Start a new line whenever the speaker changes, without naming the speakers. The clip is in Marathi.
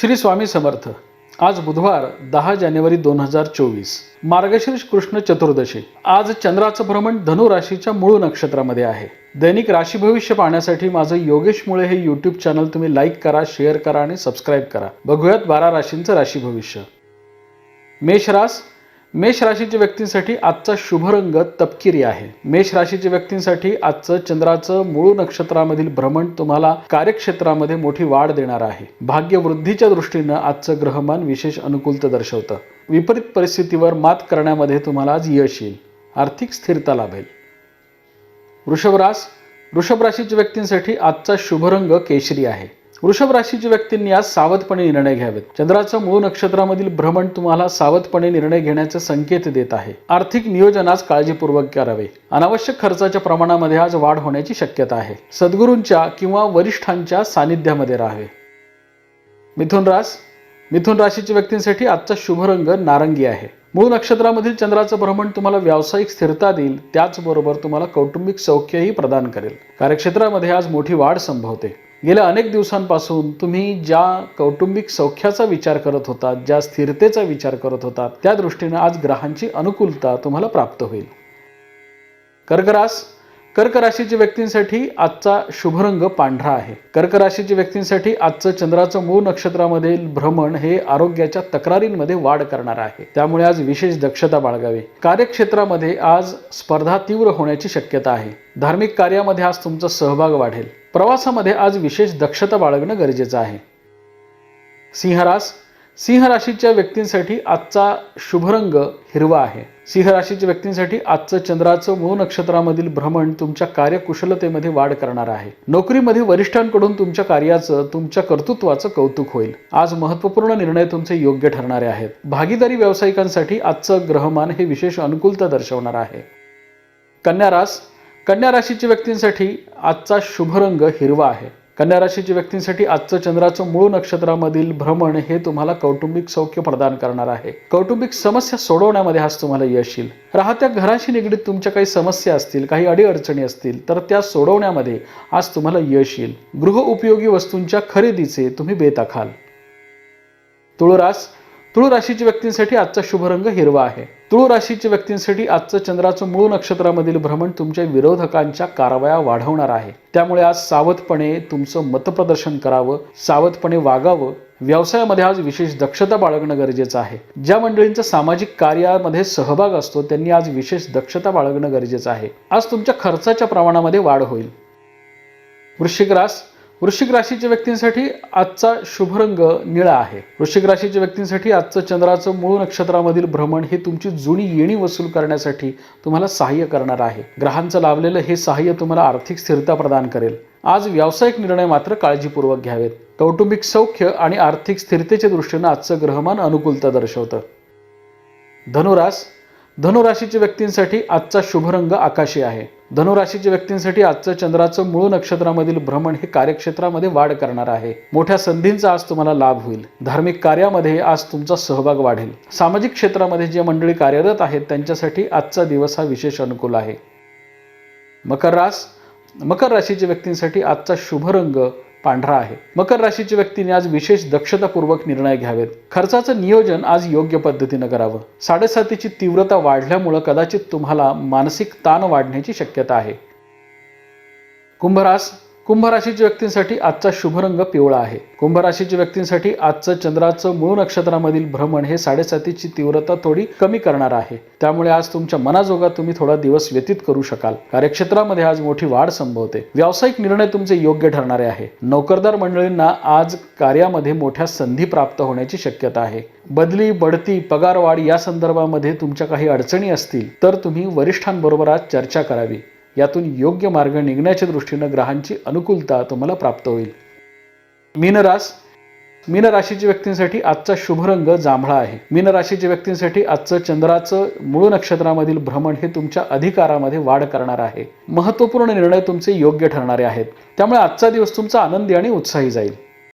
श्री स्वामी समर्थ. आज बुधवार दहा जानेवारी दोन हजार चोवीस. मार्गशीर्ष कृष्ण चतुर्दशी. आज चंद्राचं भ्रमण धनु राशीच्या मूळ नक्षत्रामध्ये आहे. दैनिक राशी भविष्य पाहण्यासाठी माझं योगेश मुळे हे यूट्यूब चॅनल तुम्ही लाईक करा शेअर करा आणि सबस्क्राईब करा. बघूयात बारा राशींचं राशी भविष्य. मेष रास मेष राशीच्या व्यक्तींसाठी आजचा शुभ रंग तपकिरी आहे. मेष राशीच्या व्यक्तींसाठी आजचं चंद्राचं मूळ नक्षत्रामधील भ्रमण तुम्हाला कार्यक्षेत्रामध्ये मोठी वाढ देणार आहे. भाग्यवृद्धीच्या दृष्टीनं आजचं ग्रहमान विशेष अनुकूलता दर्शवतं. विपरीत परिस्थितीवर मात करण्यामध्ये तुम्हाला आज यश येईल. आर्थिक स्थिरता लाभेल. वृषभरास वृषभ राशीच्या व्यक्तींसाठी आजचा शुभ रंग केशरी आहे. वृषभ राशीच्या व्यक्तींनी आज सावधपणे निर्णय घ्यावेत. चंद्राचं मूळ नक्षत्रामधील भ्रमण तुम्हाला सावधपणे निर्णय घेण्याचे संकेत देत आहे. आर्थिक नियोजन आज काळजीपूर्वक करावे. अनावश्यक खर्चाच्या प्रमाणामध्ये आज वाढ होण्याची शक्यता आहे. सद्गुरूंच्या किंवा वरिष्ठांच्या सानिध्यामध्ये राहावे. मिथुन रास मिथुन राशीच्या व्यक्तींसाठी आजचा शुभ रंग नारंगी आहे. मूळ नक्षत्रामधील चंद्राचं भ्रमण तुम्हाला व्यावसायिक स्थिरता देईल. त्याचबरोबर तुम्हाला कौटुंबिक सौख्यही प्रदान करेल. कार्यक्षेत्रामध्ये आज मोठी वाढ संभवते. गेल्या अनेक दिवसांपासून तुम्ही ज्या कौटुंबिक सौख्याचा विचार करत होता ज्या स्थिरतेचा विचार करत होता त्या दृष्टीनं आज ग्रहांची अनुकूलता तुम्हाला प्राप्त होईल. कर्करास कर्क राशीच्या व्यक्तींसाठी आजचा शुभरंग पांढरा आहे. कर्क राशीच्या व्यक्तींसाठी आजचं चंद्राचं मूळ नक्षत्रामधील भ्रमण हे आरोग्याच्या तक्रारींमध्ये वाढ करणार आहे. त्यामुळे आज विशेष दक्षता बाळगावी. कार्यक्षेत्रामध्ये आज स्पर्धा तीव्र होण्याची शक्यता आहे. धार्मिक कार्यामध्ये आज तुमचा सहभाग वाढेल. प्रवासामध्ये आज विशेष दक्षता बाळगणं गरजेचं आहे. सिंहरास सिंह राशीच्या व्यक्तींसाठी आजचा शुभरंग हिरवा आहे. सिंह राशीच्या व्यक्तींसाठी आजचं चंद्राचं मूळ नक्षत्रामधील भ्रमण तुमच्या कार्यकुशलतेमध्ये वाढ करणार आहे. नोकरीमध्ये वरिष्ठांकडून तुमच्या कार्याचं तुमच्या कर्तृत्वाचं कौतुक होईल. आज महत्त्वपूर्ण निर्णय तुमचे योग्य ठरणारे आहेत. भागीदारी व्यावसायिकांसाठी आजचं ग्रहमान हे विशेष अनुकूलता दर्शवणार आहे. कन्या रास कन्या राशीच्या व्यक्तींसाठी आजचा शुभ रंग हिरवा आहे. कन्या राशीच्या व्यक्तींसाठी आजचं चंद्राचं मूळ नक्षत्रामधील भ्रमण हे तुम्हाला कौटुंबिक सौख्य प्रदान करणार आहे. कौटुंबिक समस्या सोडवण्यामध्ये आज तुम्हाला यश येईल. राहत्या घराशी निगडीत तुमच्या काही समस्या असतील काही अडीअडचणी असतील तर त्या सोडवण्यामध्ये आज तुम्हाला यश येईल. गृह उपयोगी वस्तूंच्या खरेदीचे तुम्ही बेताखाल. तुळरास तुळू राशीच्या व्यक्तींसाठी आजचा शुभ रंग हिरवा आहे. तुळू राशीच्या व्यक्तींसाठी आजचं चंद्राचं मूळ नक्षत्रामधील भ्रमण तुमच्या विरोधकांच्या कारवाया वाढवणार आहे. त्यामुळे आज सावधपणे तुमचं मतप्रदर्शन करावं सावधपणे वागावं. व्यवसायामध्ये आज विशेष दक्षता बाळगणं गरजेचं आहे. ज्या मंडळींचा सामाजिक कार्यामध्ये सहभाग असतो त्यांनी आज विशेष दक्षता बाळगणं गरजेचं आहे. आज तुमच्या खर्चाच्या प्रमाणामध्ये वाढ होईल. वृश्चिक रास वृश्चिक राशीच्या व्यक्तींसाठी आजचा शुभ रंग निळा आहे. वृश्चिक राशीच्या व्यक्तींसाठी आजचं चंद्राचं मूळ नक्षत्रामधील भ्रमण हे तुमची जुनी येणी वसूल करण्यासाठी तुम्हाला सहाय्य करणार आहे. ग्रहांचं लाभलेलं हे सहाय्य तुम्हाला आर्थिक स्थिरता प्रदान करेल. आज व्यावसायिक निर्णय मात्र काळजीपूर्वक घ्यावेत. कौटुंबिक सौख्य आणि आर्थिक स्थिरतेच्या दृष्टीनं आजचं ग्रहमान अनुकूलता दर्शवतं. धनुरास धनुराशीच्या व्यक्तींसाठी आजचा शुभ रंग आकाशी आहे. धनुराशीच्या व्यक्तींसाठी आजचं चंद्राचं मूळ नक्षत्रामधील भ्रमण हे कार्यक्षेत्रामध्ये वाढ करणार आहे. मोठ्या संधींचा आज तुम्हाला लाभ होईल. धार्मिक कार्यामध्ये आज तुमचा सहभाग वाढेल. सामाजिक क्षेत्रामध्ये जे मंडळी कार्यरत आहेत त्यांच्यासाठी आजचा दिवस हा विशेष अनुकूल आहे. मकर रास मकर राशीच्या व्यक्तींसाठी आजचा शुभ रंग पांढरा आहे. मकर राशीच्या व्यक्तीने आज विशेष दक्षतापूर्वक निर्णय घ्यावेत. खर्चाचं नियोजन आज योग्य पद्धतीनं करावं. साडेसातीची तीव्रता वाढल्यामुळं कदाचित तुम्हाला मानसिक ताण वाढण्याची शक्यता आहे. कुंभरास कुंभ राशीच्या व्यक्तींसाठी आजचा शुभ रंग पिवळा आहे. कुंभ राशीच्या व्यक्तींसाठी आजचं चंद्राचं मूळ नक्षत्रामधील भ्रमण हे साडेसातीची तीव्रता थोडी कमी करणार आहे. त्यामुळे आज तुमच्या मनाजोगा तुम्ही थोडा दिवस व्यतीत करू शकाल. कार्यक्षेत्रामध्ये आज मोठी वाढ संभवते. व्यावसायिक निर्णय तुमचे योग्य ठरणारे आहे. नोकरदार मंडळींना आज कार्यामध्ये मोठ्या संधी प्राप्त होण्याची शक्यता आहे. बदली बढती पगारवाढ या संदर्भामध्ये तुमच्या काही अडचणी असतील तर तुम्ही वरिष्ठांबरोबर आज चर्चा करावी. यातून योग्य मार्ग निघण्याच्या दृष्टीनं ग्रहांची अनुकूलता तुम्हाला प्राप्त होईल. मीनरास मीन राशीच्या व्यक्तींसाठी आजचा शुभ रंग जांभळा आहे. मीन राशीच्या व्यक्तींसाठी आजचं चंद्राचं मूळ नक्षत्रामधील भ्रमण हे तुमच्या अधिकारामध्ये वाढ करणार आहे. महत्त्वपूर्ण निर्णय तुमचे योग्य ठरणारे आहेत. त्यामुळे आजचा दिवस तुमचा आनंदी आणि उत्साही जाईल.